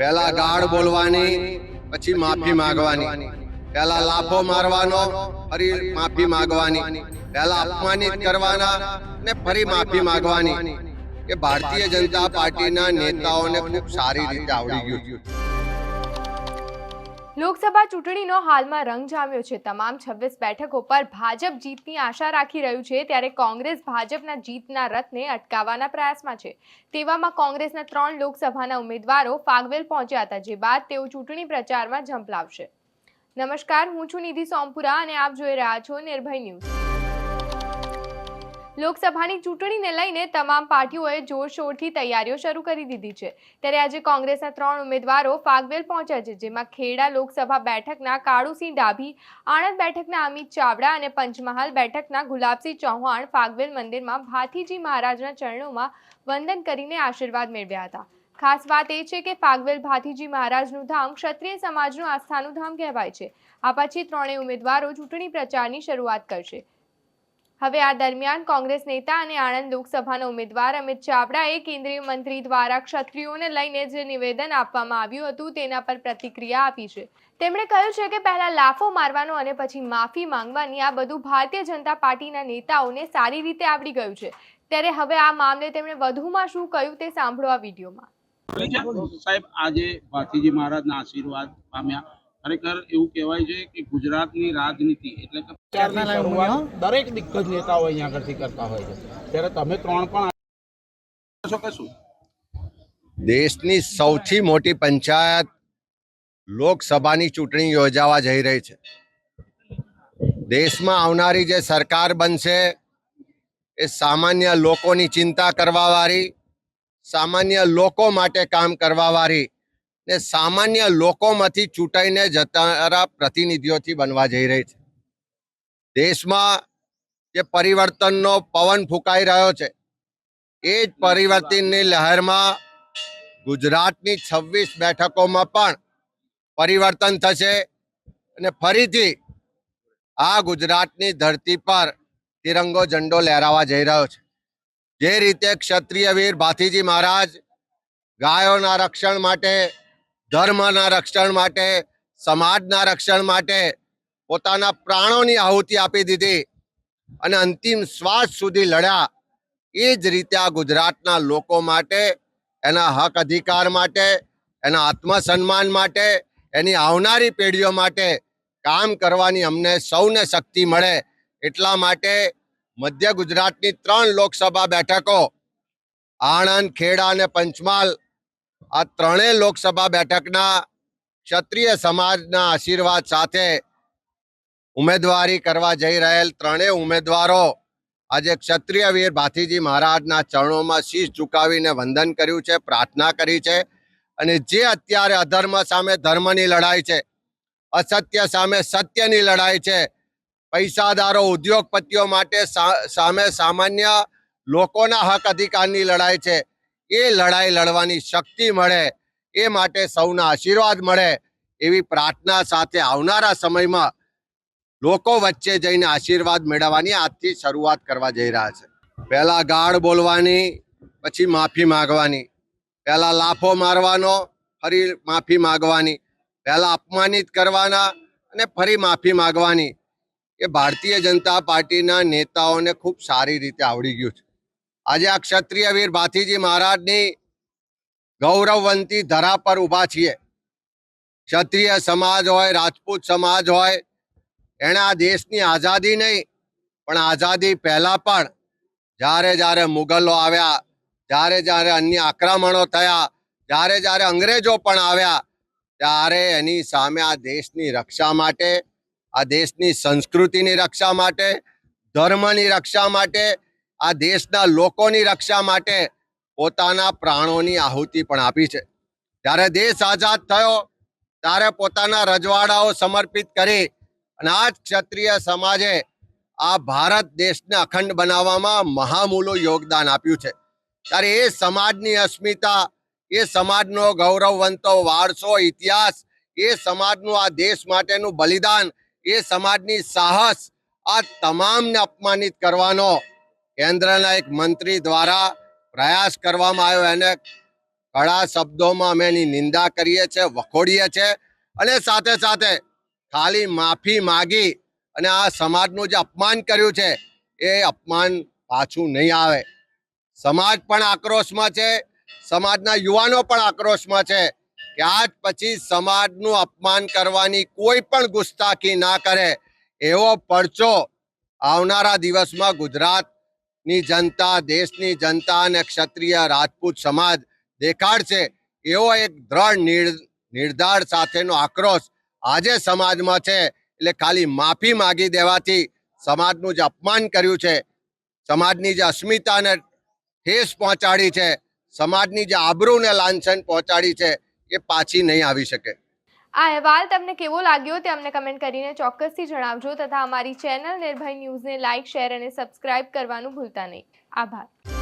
પહેલા ગાળ બોલવાની પછી માફી માંગવાની. પહેલા લાફો મારવાનો ફરી માફી માંગવાની. પહેલા અપમાનિત કરવાના ને ફરી માફી માંગવાની. કે ભારતીય જનતા પાર્ટીના નેતાઓને ખૂબ સારી રીતે આવડી ગયું લોકસભા ચૂંટણીનો હાલમાં રંગ જામ્યો છે. તમામ છવ્વીસ બેઠકો પર ભાજપ જીતની આશા રાખી રહ્યું છે ત્યારે કોંગ્રેસ ભાજપના જીતના રથને અટકાવવાના પ્રયાસમાં છે. તેવામાં કોંગ્રેસના ત્રણ લોકસભાના ઉમેદવારો ફાગવેલ પહોંચ્યા હતા, જે બાદ તેઓ ચૂંટણી પ્રચારમાં ઝંપલાવશે. નમસ્કાર, હું છું નિધિ સોમપુરા અને આપ જોઈ રહ્યા છો નિર્ભય ન્યૂઝ. લોકસભાની ચૂંટણીને લઈને તમામ પાર્ટીઓએ જોરશોરથી તૈયારીઓ શરૂ કરી દીધી છે. ત્યારે આજે કોંગ્રેસના ત્રણ ઉમેદવારો ફાગવેલ પહોંચ્યા છે, જેમાં ખેડા લોકસભા બેઠકના કાળુસિંહ ડાભી, આણંદ બેઠકના અમિત ચાવડા અને પંચમહાલ બેઠકના ગુલાબસિંહ ચૌહાણ ફાગવેલ મંદિરમાં ભાથીજી મહારાજના ચરણોમાં વંદન કરીને આશીર્વાદ મેળવ્યા હતા. ખાસ વાત એ છે કે ફાગવેલ ભાથીજી મહારાજનું ધામ ક્ષત્રિય સમાજનું આસ્થાનું ધામ કહેવાય છે. આ પછી ત્રણેય ઉમેદવારો ચૂંટણી પ્રચારની શરૂઆત કરશે. હવે આ દરમિયાન કોંગ્રેસ નેતા અને આણંદ લોકસભાના ઉમેદવાર અમિત ચાવડાએ કેન્દ્રીય મંત્રી દ્વારા ક્ષત્રિયોને લઈને જે નિવેદન આપવામાં આવ્યું હતું તેના પર પ્રતિક્રિયા આપી છે. તેમણે કહ્યું છે કે પહેલા લાફો મારવાનો અને પછી માફી માંગવાની આ બધું ભારતીય જનતા પાર્ટીના નેતાઓને સારી રીતે આવડી ગયું છે. ત્યારે હવે આ મામલે તેમણે વધુમાં શું કહ્યું તે સાંભળો આ વિડીયોમાં. સાહેબ, આજે ભાથીજી મહારાજના આશીર્વાદ પામ્યા. ખરેખર એવું કહેવાય છે કે ગુજરાતની રાજનીતિ એટલે કે દરેક દિગ્ગજ નેતાઓ અહીંયા આગળથી કરતા હોય છે. ત્યારે તમે ત્રણ પણ છો કે શું? દેશની સૌથી મોટી પંચાયત લોકસભાની ચૂંટણી યોજાવા જઈ રહી છે. દેશમાં આવનારી જે સરકાર બનશે એ સામાન્ય લોકોની ચિંતા કરવાવાળી સામાન્ય લોકો માટે કામ કરવાવાળી ને સામાન્ય લોકોમાંથી ચૂંટાઈને જનારા પ્રતિનિધિઓથી બનવા જઈ રહી છે. દેશમાં જે પરિવર્તનનો પવન ફૂંકાઈ રહ્યો છે, એ જ પરિવર્તનની લહેરમાં ગુજરાતની છવ્વીસ બેઠકોમાં પણ પરિવર્તન થશે અને ફરીથી આ ગુજરાતની ધરતી પર તિરંગો ઝંડો લહેરાવા જઈ રહ્યો છે. જે રીતે ક્ષત્રિય વીર ભાથીજી મહારાજ ગાયોના રક્ષણ માટે ધર્મના રક્ષણ માટે, સમાજના રક્ષણ માટે પોતાના પ્રાણોની આહુતિ આપી દીધી અને અંતિમ શ્વાસ સુધી લડ્યા. એ જ રીતે આ ગુજરાતના લોકો માટે, એના હક અધિકાર માટે, એના આત્મસન્માન માટે, એની આવનારી પેઢીઓ માટે કામ કરવાની અમને સૌને શક્તિ મળે. એટલા માટે મધ્ય ગુજરાતની ત્રણ લોકસભા બેઠકો, આણંદ, ખેડા અને પંચમહાલ આ ત્રણેય લોકસભા બેઠકના ક્ષત્રિય સમાજના આશીર્વાદ સાથે ઉમેદવારી કરવા જઈ રહેલ ત્રણેય ઉમેદવારો આજે ક્ષત્રિય વીર ભાથીજી મહારાજના ચરણોમાં શીશ ઝુકાવીને વંદન કર્યું છે, પ્રાર્થના કરી છે અને જે અત્યારે અધર્મ સામે ધર્મની લડાઈ છે, અસત્ય સામે સત્યની લડાઈ છે, પૈસાદારો, ઉદ્યોગપતિઓ માટે સામે સામાન્ય લોકોના હક અધિકારની લડાઈ છે એ લડાઈ લડવાની શક્તિ મળે, એ માટે સૌના આશીર્વાદ મળે એવી પ્રાર્થના સાથે આવનારા સમયમાં લોકો વચ્ચે જઈને આશીર્વાદ મેળવવાની આજથી શરૂઆત કરવા જઈ રહ્યા છે. પહેલા ગાળ બોલવાની, પછી માફી માંગવાની. પહેલા લાફો મારવાનો, ફરી માફી માગવાની. પહેલા અપમાનિત કરવાના અને ફરી માફી માંગવાની. એ ભારતીય જનતા પાર્ટીના નેતાઓને ખૂબ સારી રીતે આવડી ગયું છે. આજે આ ક્ષત્રિય વીર ભાથીજી મહારાજની ગૌરવવંતી ધરા પર ઊભા છીએ. ક્ષત્રિય સમાજ હોય, રાજપૂત સમાજ હોય, એણે આ દેશની આઝાદી નહીં, પણ આઝાદી પહેલા પણ જ્યારે જ્યારે મુગલો આવ્યા, જ્યારે જ્યારે અન્ય આક્રમણો થયા, જ્યારે જ્યારે અંગ્રેજો પણ આવ્યા, ત્યારે એની સામે આ દેશની રક્ષા માટે, આ દેશની સંસ્કૃતિની રક્ષા માટે, ધર્મની રક્ષા માટે આ દેશના લોકોની રક્ષા માટે પોતાના પ્રાણોની આહુતિ પણ આપી છે. જ્યારે દેશ આઝાદ થયો, ત્યારે પોતાના રજવાડાઓ સમર્પિત કરી અને આ ક્ષત્રિય સમાજે આ ભારત દેશને અખંડ બનાવવામાં મહામૂલું યોગદાન આપ્યું છે. ત્યારે એ સમાજની અસ્મિતા, એ સમાજનો ગૌરવવંતો વારસો, ઇતિહાસ, એ સમાજનું આ દેશ માટેનું બલિદાન, એ સમાજની સાહસ, આ તમામને અપમાનિત કરવાનો કેન્દ્રના એક મંત્રી દ્વારા પ્રયાસ કરવામાં આવ્યો. એને કડા શબ્દોમાં અમે એની નિંદા કરીએ છીએ, વખોડીએ છીએ અને સાથે સાથે ખાલી માફી માગી અને આ સમાજનું જે અપમાન કર્યું છે, એ અપમાન પાછું નહીં આવે. સમાજ પણ આક્રોશમાં છે, સમાજના યુવાનો પણ આક્રોશમાં છે કે આજ પછી સમાજનું અપમાન કરવાની કોઈ પણ ગુસ્તાખી ના કરે એવો પડચો આવનારા દિવસમાં ગુજરાતની જનતા, દેશની જનતા અને ક્ષત્રિય રાજપૂત સમાજ દેખાડશે. એવો એક દ્રઢ નિર- નિર્ધાર સાથેનો આક્રોશ આજે સમાજમાં છે. એટલે ખાલી માફી માગી દેવાથી સમાજનું જે અપમાન કર્યું છે, સમાજની જે અસ્મિતાને ઠેસ પહોંચાડી છે, સમાજની જે આબરૂને લાંછન પહોંચાડી છે, એ પાછી નહીં આવી શકે. આ અહેવાલ તમને કેવો લાગ્યો તે અમને કમેન્ટ કરીને ચોક્કસથી જણાવજો તથા અમારી ચેનલ નિર્ભય ન્યૂઝને લાઇક શેર અને સબસ્ક્રાઇબ કરવાનું ભૂલતા નહીં. આભાર.